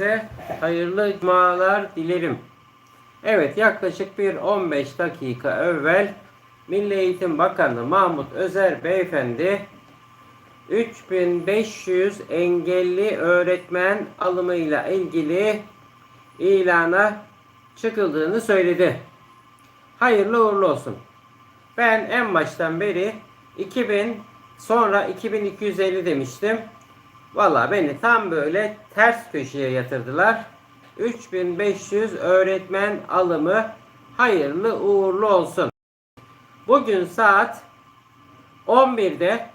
Herkese hayırlı cumalar dilerim. Evet yaklaşık bir 15 dakika evvel Milli Eğitim Bakanı Mahmut Özer Beyefendi 3500 engelli öğretmen alımıyla ilgili ilana çıkıldığını söyledi. Hayırlı uğurlu olsun. Ben en baştan beri 2000 sonra 2250 demiştim. Valla beni tam böyle ters köşeye yatırdılar. 3500 öğretmen alımı hayırlı uğurlu olsun. Bugün saat 11'de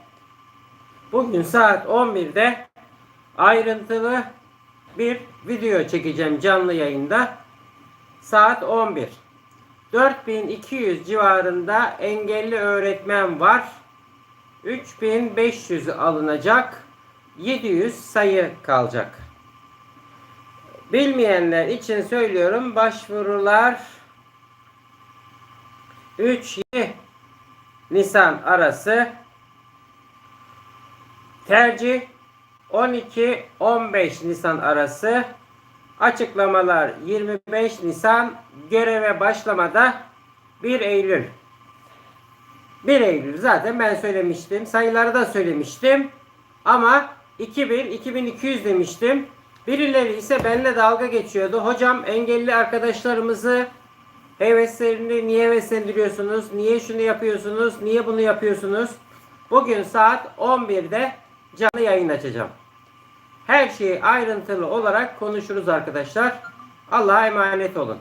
bugün saat 11'de ayrıntılı bir video çekeceğim canlı yayında. Saat 11. 4200 civarında engelli öğretmen var. 3500 alınacak. 700 sayı kalacak. Bilmeyenler için söylüyorum. Başvurular 3 Nisan arası tercih 12-15 Nisan arası açıklamalar 25 Nisan göreve başlamada 1 Eylül 1 Eylül zaten ben söylemiştim. Sayıları da söylemiştim. Ama 2000, 2200 demiştim. Birileri ise benimle dalga geçiyordu. Hocam engelli arkadaşlarımızı heveslerini niye heveslendiriyorsunuz? Niye şunu yapıyorsunuz? Niye bunu yapıyorsunuz? Bugün saat 11'de canlı yayın açacağım. Her şeyi ayrıntılı olarak konuşuruz arkadaşlar. Allah'a emanet olun.